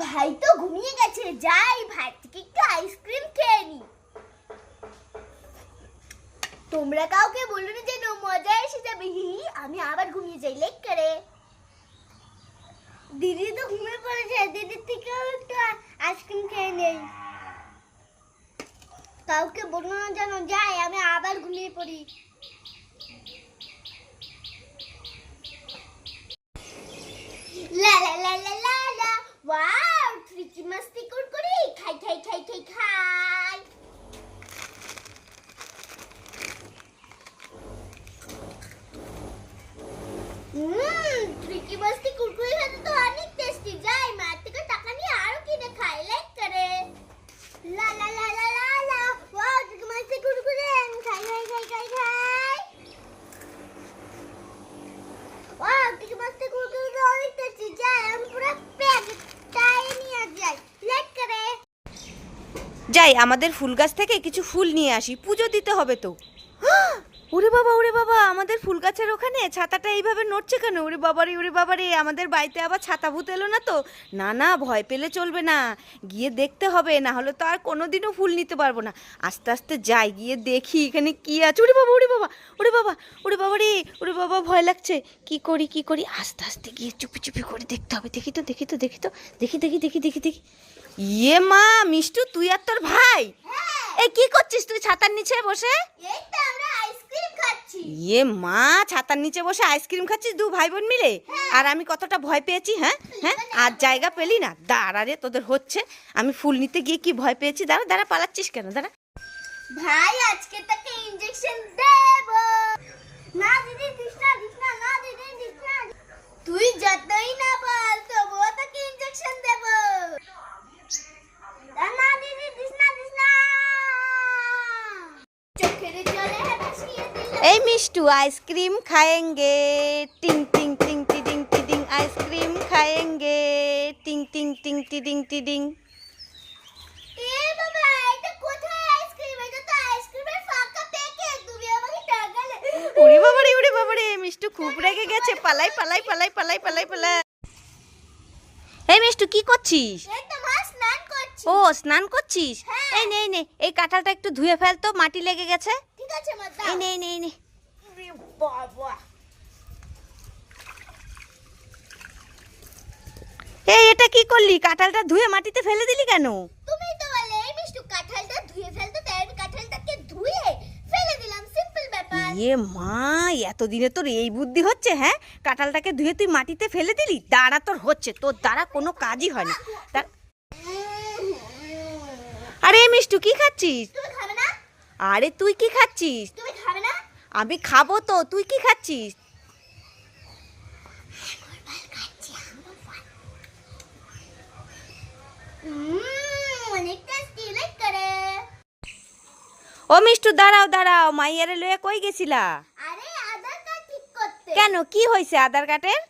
ভাই তো ঘুমিয়ে গেছে, যাই ভাই থেকে একটু আইসক্রিম খেয়ে নি। তোমরা কাউকে বলো না যেন মজা এসে যাবে। হি আমি আবার ঘুমিয়ে যাই, লেক করে। দিদি তো ঘুমিয়ে পড়েছে, দিদির থেকেও একটু আইসক্রিম খেয়ে নেই। কাউকে বলো না যেন, যাই, আমি আবার ঘুমিয়ে পড়ি লা লা লা লা লা লা ওয়াও ট্রিকি মাস্তি কুরকুরি খাই খাই খাই খাই খাই হুম ট্রিকি মাস্তি কুরকুরি খেতে তো অনেক টেস্টি যাই মার থেকে টাকা নিয়ে আরও কিনে খাই। লাইক করে। লা লা লা লা লা লা। ওয়াও ট্রিকি মাস্তি কুরকুরি খাই খাই খাই খাই খাই। ওয়াও ট্রিকি মাস্তি কুরকুরি অনেক টেস্টি যাই আমি পুরো প্যাকেটটাই নিয়ে যাই। লাইক করে। যাই আমাদের ফুল গাছ থেকে কিছু ফুল নিয়ে আসি। পুজো দিতে হবে তো। ওরে বাবা ওরে বাবা আমাদের ফুল গাছের ওখানে ছাতাটা এইভাবে নড়ছে কেন? ওরে বাবারে ওরে বাবারে আমাদের বাড়িতে আবার ছাতা ভূত এলো না তো? না না ভয় পেলে চলবে না। গিয়ে দেখতে হবে না হলে তো আর কোনোদিনও ফুল নিতে পারব না। আস্তে আস্তে যাই গিয়ে দেখি এখানে কি আছে। ওরে বাবা ওরে বাবা ওরে বাবা ওরে বাবা রে ওরে বাবা ভয় লাগছে। কি করি কি করি? আস্তে আস্তে গিয়ে চুপি চুপি করে দেখতে হবে। দেখি তো দেখি তো দেখি তো দেখি দেখি দেখি দেখি দেখি। ইয়ে মা মিষ্টু তুই আর তোর ভাই? এই কি করছিস তুই ছাতার নিচে বসে? এই তো ইয়ে মা ছাতার নিচে বসে আইসক্রিম খাচ্ছিস দু ভাই বোন মিলে আর আমি কতটা ভয় পেয়েছি হ্যাঁ? হ্যাঁ? আর জায়গা পেলি না। দাঁড়া রে তোদের হচ্ছে। আমি ফুল নিতে গিয়ে কি ভয় পেয়েছি? দাঁড়া দাঁড়া পালাচ্ছিস কেন? দাঁড়া। ভাই আজকে তাকে ইনজেকশন দেব। না দিদি দিস না দিস না না দিদি দিস না। তুই যতই না বল তবুও তাকে ইনজেকশন দেব। না দিদি দিস না দিস না। চোখের জলে এই মিষ্টু আইসক্রিম খায়েঙ্গে। টিং টিং টিং টিডিং টিডিং আইসক্রিম খায়েঙ্গে। টিং টিং টিং টিডিং টিডিং। খুব রেগে গেছে। পালাই পালাই পালাই পালাই পালাই পালাই। এই করছিস? ও স্নান করছিস? এই এই একটু ধুয়ে মাটি লেগে গেছে। আছে মা দাও। নে নে নে। বাবা। এই এটা কি করলি? কাঁঠালটা ধুয়ে মাটিতে ফেলে দিলি কেন? তুমি তো বলে এই মিষ্টু কাঁঠালটা ধুয়ে ফেলতে তাই আমি কাঁঠালটাকে ধুয়ে ফেলে দিলাম। সিম্পল ব্যাপার। ইয়ে মা এতদিনে তোর এই বুদ্ধি হচ্ছে হ্যাঁ? কাঁঠালটাকে ধুয়ে তুই মাটিতে ফেলে দিলি? দাঁড়া তোর হচ্ছে। তোর দ্বারা কোনো কাজই হয় না আরে মিষ্টু কি খাচ্ছিস? আরে তুই কি খাচ্ছিস? তুমি খাবে না? আমি খাব তো তুই কি খাচ্ছিস? ও মিষ্টু দাঁড়াও দাঁড়াও মাইয়ারে লয়ে কই গেছিলা? আরে আধার কার্ড ঠিক করতে। কেন কি হয়েছে আধার কার্ডের?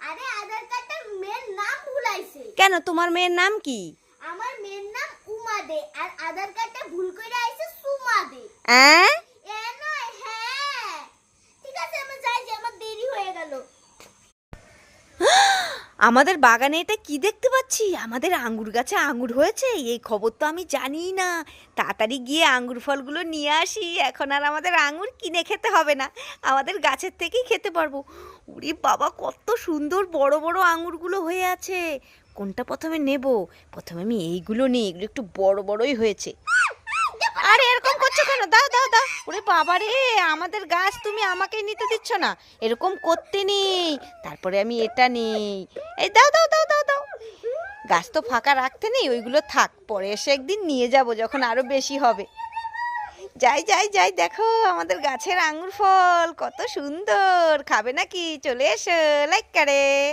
আরে আধার কার্ডের মেয়ের নাম ভুলাইছে। কেন তোমার মেয়ের নাম কি? আমার মেয়ের নাম উমা দে আর আধার কার্ডটা ভুল করে আইছে হ্যাঁ? হয়ে। আমাদের বাগানে এটা কি দেখতে পাচ্ছি? আমাদের আঙ্গুর গাছে আঙ্গুর হয়েছে এই খবর তো আমি জানি না। তাড়াতাড়ি গিয়ে আঙ্গুর ফলগুলো নিয়ে আসি এখন আর আমাদের আঙ্গুর কিনে খেতে হবে না। আমাদের গাছের থেকেই খেতে পারব। উরি বাবা কত সুন্দর বড় বড় আঙ্গুরগুলো হয়ে আছে। কোনটা প্রথমে নেব? প্রথমে আমি এইগুলো নিই এগুলো একটু বড় বড়ই হয়েছে। আরে, এরকম করছ কেন? দাও দাও দাও। ওরে বাবা রে আমাদের গাছ তুমি আমাকেই নিতে দিচ্ছ না। এরকম করতে নেই। তারপরে আমি এটা নেই। এই দাও দাও দাও দাও দাও। গাছ তো ফাঁকা রাখতে নেই, ওইগুলো থাক। পরে এসে একদিন নিয়ে যাব যখন আরও বেশি হবে। যাই যাই যাই, দেখো আমাদের গাছের আঙুর ফল, কত সুন্দর। খাবে নাকি? চলে এসো লাইক করে।